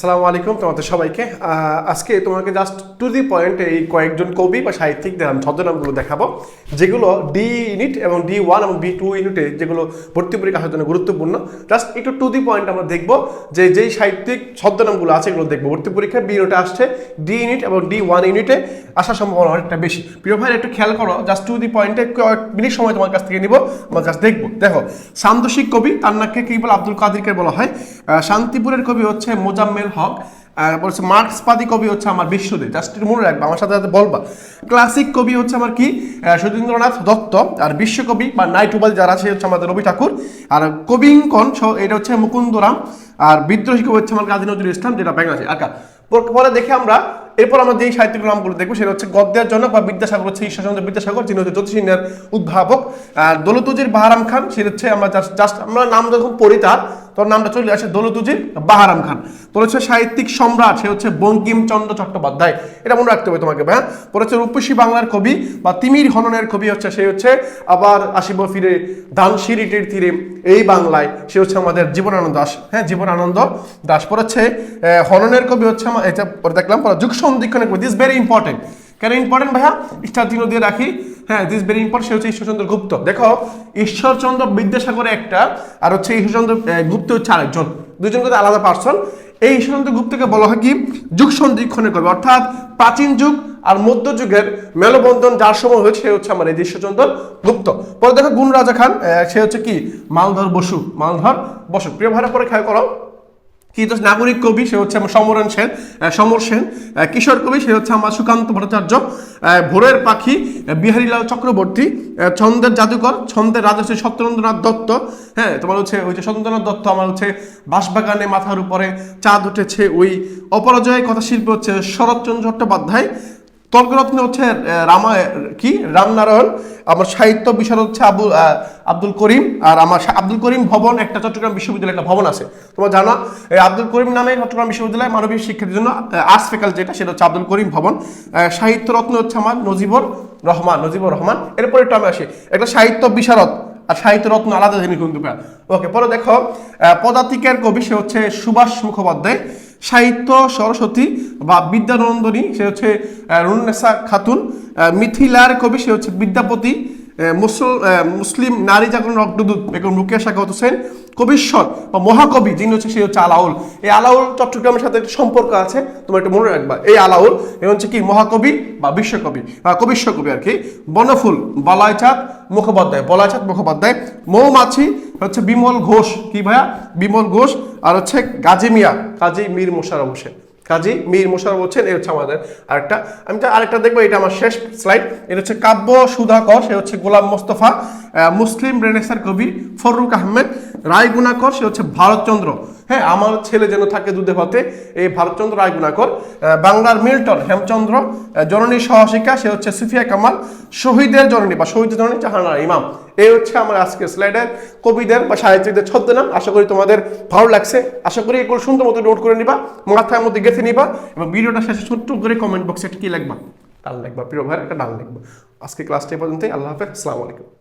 আসসালামু আলাইকুম তোমাদের সবাইকে। আজকে তোমাকে জাস্ট টু দি পয়েন্ট এই কয়েকজন কবি বা সাহিত্যিকদের আমি ছদ্মনামগুলো দেখাবো, যেগুলো ডি ইউনিট এবং ডি ওয়ান এবং বি টু ইউনিটে যেগুলো ভর্তি পরীক্ষা আসার জন্য গুরুত্বপূর্ণ। জাস্ট একটু টু দি পয়েন্ট আমরা দেখব যে যেই সাহিত্যিক ছদ্মনামগুলো আছে, এগুলো দেখব। ভর্তি পরীক্ষায় বি ইউনিটে আসছে ডি ইউনিট এবং ডি ওয়ান ইউনিটে আসার সম্ভাবনা অনেকটা বেশি। প্রিয় ভাই একটু খেয়াল করো জাস্ট টু দি পয়েন্টে কয়েক মিনিট সময় তোমার কাছ থেকে নিব, আমরা জাস্ট দেখব। দেখো সান্দোশিক কবি, তার নাকি কি বলে? আব্দুল কাদিরকে বলা হয়। শান্তিপুরের কবি হচ্ছে মোজাম্মেল হক আর বলছে মার্ক্সবাদী কবি হচ্ছে আমার বিশ্বদে জাস্ট মনে রাখবা আমার সাথে সাথে বলবা। ক্লাসিক কবি হচ্ছে আমার কি? আহ, সুধীন্দ্রনাথ দত্ত আর বিশ্বকবি বা নাইট উপাধি যারা আছে হচ্ছে আমাদের রবি ঠাকুর। আর কবিঙ্কন এটা হচ্ছে মুকুন্দরাম আর বিদ্রোহী কবি হচ্ছে আমার কাজী নজরুল ইসলাম যেটা বাংলাদেশে। আঁকা পরে দেখে আমরা এরপর আমরা যেই সাহিত্যিক নামগুলো দেখব সেটা হচ্ছে গদ্যের জনক বা বিদ্যাসাগর হচ্ছে ঈশ্বরচন্দ্র বিদ্যাসাগর যিনি হচ্ছে জ্যোতিষিনের উদ্ভাবক। আর দৌলতুজির বাহারাম খান সে হচ্ছে আমরা জাস্ট আমরা নাম যখন পড়ি তার তোর নামটা চলে আসে দৌলতুজির বাহারাম খান। তোর হচ্ছে সাহিত্যিক সম্রাট, সে হচ্ছে বঙ্কিমচন্দ্র চট্টোপাধ্যায়। এটা মনে রাখতে হবে তোমাকে হ্যাঁ? পরে হচ্ছে রূপসী বাংলার কবি বা তিমির হননের কবি হচ্ছে, সে হচ্ছে আবার আসিব ফিরে ধানসিঁড়িটির তীরে এই বাংলায়। সে হচ্ছে আমাদের জীবনানন্দ দাস হ্যাঁ? জীবনানন্দ দাস। পরে হচ্ছে হননের কবি হচ্ছে এটা দেখলাম, পরে যুগ সন্ধিক্ষণের কবি দিস ভেরি ইম্পর্টেন্ট কেন ইম্পর্টেন্ট ভাইয়া? স্টার চিহ্ন দিয়ে রাখি। হ্যাঁ দিস ভেরি ইম্পর্টেন্ট সে হচ্ছে ঈশ্বরচন্দ্র গুপ্ত। দেখো, ঈশ্বরচন্দ্র বিদ্যাসাগর একটা, আর হচ্ছে ঈশ্বরচন্দ্র গুপ্ত হচ্ছে আরেকজন। দুজন কিন্তু আলাদা পার্সন এই ঈশ্বরচন্দ্র গুপ্তকে বলা হয় কি? যুগ সন্ধিক্ষণের করবে অর্থাৎ প্রাচীন যুগ আর মধ্যযুগের মেলবন্ধন যার সময় হয়েছে, সে হচ্ছে আমার এই ঈশ্বরচন্দ্র গুপ্ত। পরে দেখো গুণ রাজা খান সে হচ্ছে কি? মালধর বসু। মালধর বসু। প্রিয় ভাড়া পরে খেয়াল করো। কি তো নাগরিক কবি, সে হচ্ছে আমার সমরণ সেন সমর সেন। কিশোর কবি, সে হচ্ছে আমার সুকান্ত ভট্টাচার্য। ভোরের পাখি বিহারীলাল চক্রবর্তী ছন্দের জাদুকর, ছন্দের রাজা হচ্ছে সত্যেন্দ্রনাথ দত্ত। হ্যাঁ তোমার হচ্ছে ওই যে সত্যেন্দ্রনাথ দত্ত আমার হচ্ছে বাঁশবাগানে মাথার উপরে চাঁদ উঠেছে। ওই অপরাজয় কথা শিল্পী হচ্ছে শরৎচন্দ্র চট্টোপাধ্যায়। তর্করত্ন হচ্ছে রামা, কি? রামনারায়ণ, আমার সাহিত্য বিশারদ হচ্ছে আবুল আব্দুল করিম, আর আমার আব্দুল করিম ভবন একটা চট্টগ্রাম বিশ্ববিদ্যালয় একটা ভবন আছে। তোমার জানো আব্দুল করিম নামে চট্টগ্রাম বিশ্ববিদ্যালয় মানবিক শিক্ষার জন্য আর্টস ফ্যাকাল্টি যেটা, সেটা হচ্ছে আব্দুল করিম ভবন। সাহিত্য রত্ন হচ্ছে আমার নজিবুর রহমান নজিবুর রহমান। এরপরে একটু আমি আসি। একটা সাহিত্য বিশারদ। আর সাহিত্য রত্ন আলাদা জিনিস কিন্তু ওকে, পরে দেখো পদাতিকের কবি, সে হচ্ছে সুভাষ মুখোপাধ্যায়। সাহিত্য সরস্বতী বা বিদ্যানন্দনী, সে হচ্ছে রুন্নেসা খাতুন। মিথিলার কবি, সে হচ্ছে বিদ্যাপতি। মুসল- মুসলিম নারী জাগরণ অগ্রদূত বেগম রুকিয়া শাখাত হোসেন কবিশ্বর বা মহাকবি, যিনি হচ্ছে সে হচ্ছে আলাউল। এই আলাউল চট্টগ্রামের সাথে একটা সম্পর্ক আছে, তোমার একটু মনে রাখবা। এই আলাউল, এ হচ্ছে কি? মহাকবি বা বিশ্বকবি, বা কবিশ্ব কবি আর কি। বনফুল, বলাইচাঁদ মুখোপাধ্যায় বলাইচাঁদ মুখোপাধ্যায়। মৌমাছি হচ্ছে বিমল ঘোষ, কি ভাইয়া? বিমল ঘোষ, আর হচ্ছে গাজী মিয়া, কাজী মীর মোশারফ হোসেন। কাজী মীর মোশারফ হোসেন এই হচ্ছে আমাদের আরেকটা। আমি আরেকটা দেখব, এটা আমার শেষ স্লাইড এটা হচ্ছে কাব্য সুধাকর সে হচ্ছে গোলাম মোস্তফা মুসলিম রেনেসার কবি ফররুক আহমেদ। রায় গুণাকর সে হচ্ছে ভারতচন্দ্র। হ্যাঁ আমার ছেলে যেন থাকে দুধে ভাতে, এই ভারতচন্দ্র রায় গুণাকর বাংলার মিল্টন হেমচন্দ্র। জননী সহশিকা, সে হচ্ছে সুফিয়া কামাল। শহীদের জননী বা শহীদের জননী জাহানারা ইমাম। এই হচ্ছে আমার আজকের স্লাইডের কবিদের বা সাহিত্যিকদের ছদ্মনাম। আশা করি তোমাদের ভালো লাগছে। আশা করি এগুলো সুন্দর মতো নোট করে নিবা, মাথার মধ্যে গেঁথে নিবা এবং ভিডিওটা শেষে ছোট্ট করে কমেন্ট বক্সে কি লাগবা ডাল লাগবা প্রিয় ভাই একটা ডাল লাগবা আজকে ক্লাসটা পর্যন্তই। আল্লাহ হাফেজ। আসসালামু আলাইকুম।